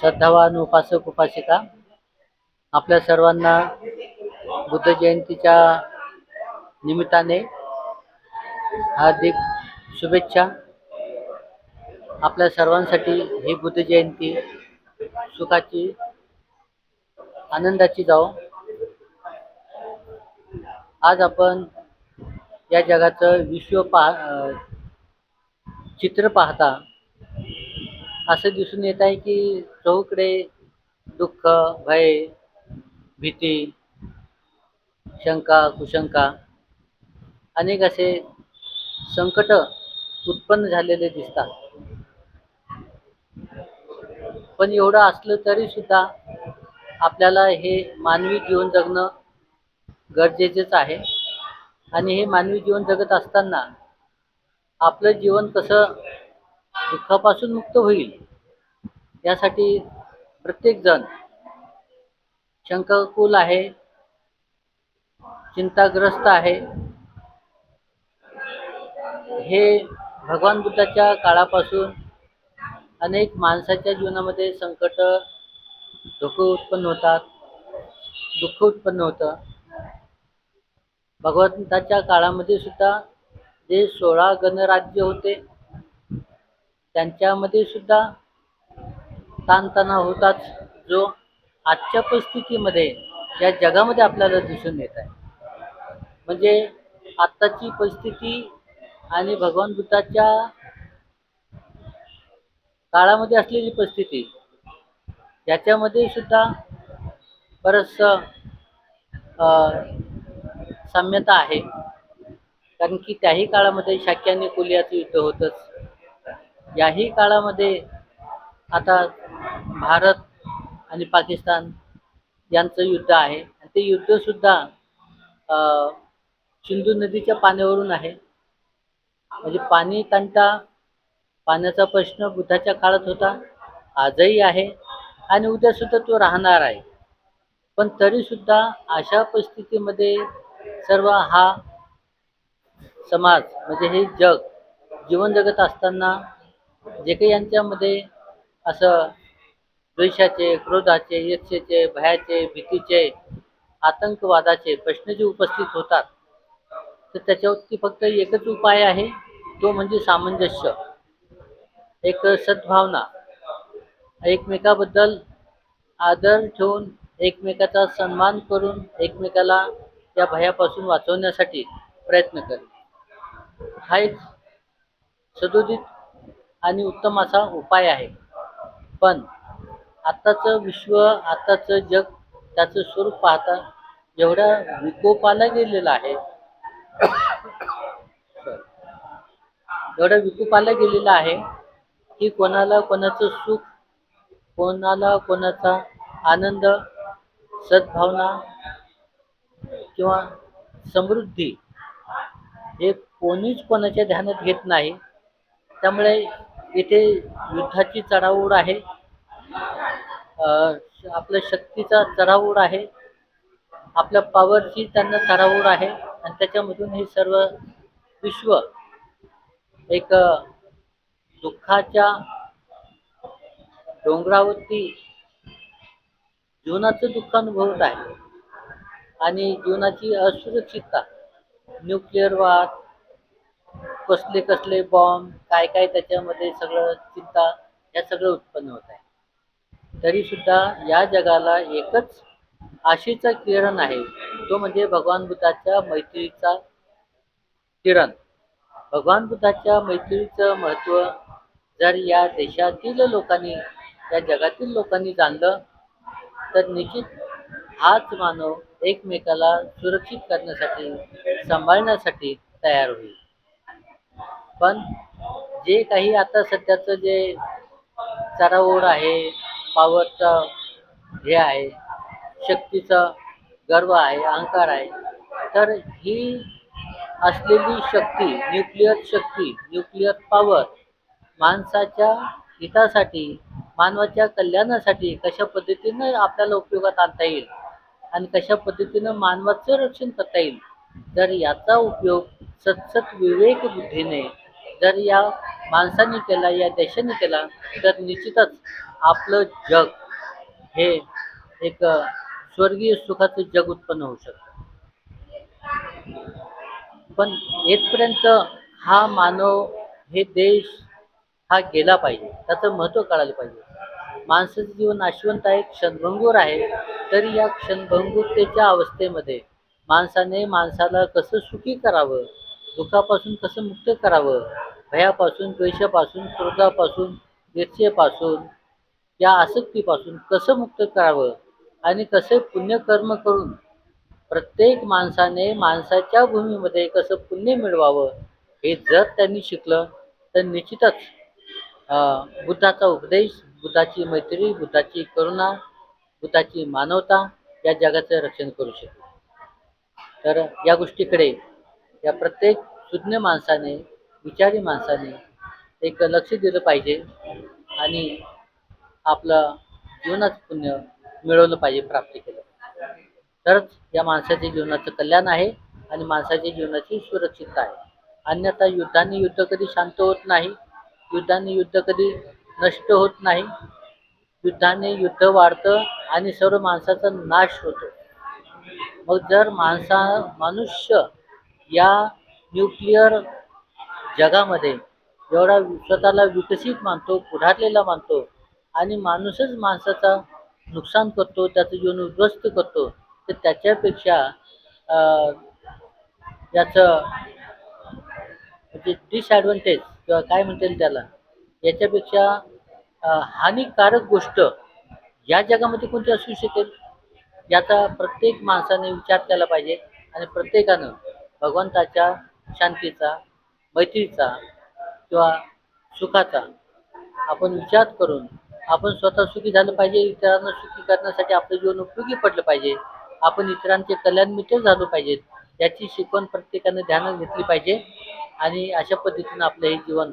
श्रद्धावान उपासक उपासिका. आपल्या सर्वांना बुद्ध जयंतीच्या निमित्ताने हार्दिक शुभेच्छा. आपल्या सर्वांसाठी ही बुद्ध जयंती सुखाची आनंदाची जाओ आज आपण या जगाचं विश्व पहा चित्र पाहता. असं दिसून येत आहे की चौकडे दुःख भय भीती शंका कुशंका अनेक असे संकट उत्पन्न झालेले दिसतात. पण एवढं असलं तरी सुद्धा आपल्याला हे मानवी जीवन जगणं गरजेचेच आहे. आणि हे मानवी जीवन जगत असताना आपलं जीवन कसं दुःखापासून मुक्त होईल. यासाठी प्रत्येकजण शंकाकुल आहे चिंताग्रस्त आहे. हे भगवान बुद्धाच्या काळापासून अनेक माणसाच्या जीवनामध्ये संकट धोके उत्पन्न होतात. दुःख उत्पन्न होतं. भगवंताच्या काळामध्ये सुद्धा जे सोळा गणराज्य होते त्यांच्यामध्ये सुद्धा ताणतणाव होताच जो आजच्या परिस्थितीमध्ये या जगामध्ये आपल्याला दिसून येत आहे. म्हणजे आत्ताची परिस्थिती आणि भगवान बुद्धाच्या काळामध्ये असलेली परिस्थिती याच्यामध्ये सुद्धा बरंचसं अं, साम्यता आहे. कारण की त्याही काळामध्ये शाक्याने आणि कुलियाचं युद्ध होतंच. याही काळामध्ये आता भारत आणि पाकिस्तान यांचं युद्ध आहे. आणि ते युद्धसुद्धा सिंधू नदीच्या पाण्यावरून आहे. म्हणजे पाणी तंटा पाण्याचा प्रश्न बुद्धाच्या काळात होता. आजही आहे आणि उद्यासुद्धा तो राहणार आहे. पण तरीसुद्धा अशा परिस्थितीमध्ये सर्व हा समाज म्हणजे हे जग जीवन जगत असताना जे काही यांच्यामध्ये असं द्वेषाचे क्रोधाचे यक्षेचे भयाचे भीतीचे आतंकवादाचे प्रश्न जे उपस्थित होतात तर त्याच्यावरती फक्त एकच उपाय आहे तो म्हणजे सामंजस्य. एक सद्भावना. एकमेकाबद्दल आदर ठेवून एकमेकाचा सन्मान करून एकमेकाला त्या भयापासून वाचवण्यासाठी प्रयत्न करेल हा एक सदोदित आणि उत्तम असा उपाय आहे. पण आत्ताचं विश्व आत्ताचं जग त्याचं स्वरूप पाहता एवढ्या विकोपाला गेलेलं आहे. एवढं विकोपाला गेलेलं आहे की कोणाला कोणाचं सुख कोणाला कोणाचा आनंद सद्भावना किंवा समृद्धी हे कोणीच कोणाच्या ध्यानात घेत नाही. त्यामुळे इथे युद्धाची चढाओढ आहे. आपल्या शक्तीचा चढाओढ आहे. आपल्या पॉवरची त्यांना चढाओढ आहे. आणि त्याच्यामधून हे सर्व विश्व एक दुःखाच्या डोंगरावरती जीवनाचं दुःख अनुभवत आहे. आणि जीवनाची असुरक्षितता न्यूक्लिअर वाद कसले कसले बॉम्ब काय काय त्याच्यामध्ये सगळं चिंता या सगळं उत्पन्न होत आहे. तरी सुद्धा या जगाला एकच आशेचा किरण आहे. तो म्हणजे भगवान बुद्धाच्या मैत्रीचा किरण. भगवान बुद्धाच्या मैत्रीचं महत्त्व जर या देशातील लोकांनी या जगातील लोकांनी जाणलं तर निश्चित हाच मानव एकमेकाला सुरक्षित करण्यासाठी सांभाळण्यासाठी तयार होईल. पण जे काही आता सध्याचं जे चराओढ आहे पावरचा हे आहे शक्तीचा गर्व आहे अहंकार आहे तर ही असलेली शक्ती न्यूक्लिअर शक्ती न्यूक्लिअर पॉवर माणसाच्या हितासाठी मानवाच्या कल्याणासाठी कशा पद्धतीनं आपल्याला उपयोगात आणता येईल आणि कशा पद्धतीनं मानवाचं रक्षण करता येईल तर याचा उपयोग सतसत विवेक बुद्धीने जर या माणसाने केला या देशाने केला तर निश्चितच आपलं जग हे एक स्वर्गीय सुखाचं जग उत्पन्न होऊ शकतं. पण येथपर्यंत हा मानव हे देश हा गेला पाहिजे त्याचं महत्त्व कळायला पाहिजे. माणसाचं जीवन नाशवंत आहे क्षणभंगूर आहे तरी या क्षणभंगुरतेच्या अवस्थेमध्ये माणसाने माणसाला कसं सुखी करावं दुःखापासून कसं मुक्त करावं? भयापासून द्वेषापासून क्रोधापासून ईर्ष्येपासून या आसक्तीपासून कसं मुक्त करावं? आणि कसे पुण्यकर्म करून प्रत्येक माणसाने माणसाच्या भूमीमध्ये कसं पुण्य मिळवावं? हे जर त्यांनी शिकलं तर निश्चितच अं, बुद्धाचा उपदेश बुद्धाची मैत्री बुद्धाची करुणा बुद्धाची मानवता या जगाचं रक्षण करू शकतो तर या गोष्टीकडे या प्रत्येक सुज्ञ माणसाने विचारी माणसाने एक लक्ष दिलं पाहिजे आणि आपलं जीवनात पुण्य मिळवलं पाहिजे प्राप्त केलं. तरच या माणसाच्या जीवनाचं कल्याण आहे आणि माणसाच्या जीवनाची सुरक्षितता आहे. अन्यथा युद्धाने युद्ध कधी शांत होत नाही युद्धाने युद्ध कधी नष्ट होत नाही युद्धाने युद्ध वाढतं आणि सर्व माणसाचा नाश होतो. मग जर माणसा मनुष्य या न्यूक्लिअर जगामध्ये एवढा स्वतःला विकसित मानतो पुढारलेला मानतो आणि माणूसच माणसाचा नुकसान करतो त्याचं जीवन उद्ध्वस्त करतो तर त्याच्यापेक्षा याचं म्हणजे डिसॲडव्हान्टेज किंवा काय म्हणता येईल त्याला? याच्यापेक्षा हानिकारक गोष्ट या जगामध्ये कोणती असू शकेल? याचा प्रत्येक माणसाने विचार केला पाहिजे आणि प्रत्येकानं भगवंताच्या शांतीचा मैत्रीचा किंवा सुखाचा आपण विचार करून आपण स्वतः सुखी झालं पाहिजे इतरांना सुखी करण्यासाठी आपलं जीवन उपयोगी पडलं पाहिजे. आपण इतरांचे कल्याण मित्र झालो पाहिजेत याची शिकवण प्रत्येकानं ध्यानात घेतली पाहिजे आणि अशा पद्धतीनं आपलं हे जीवन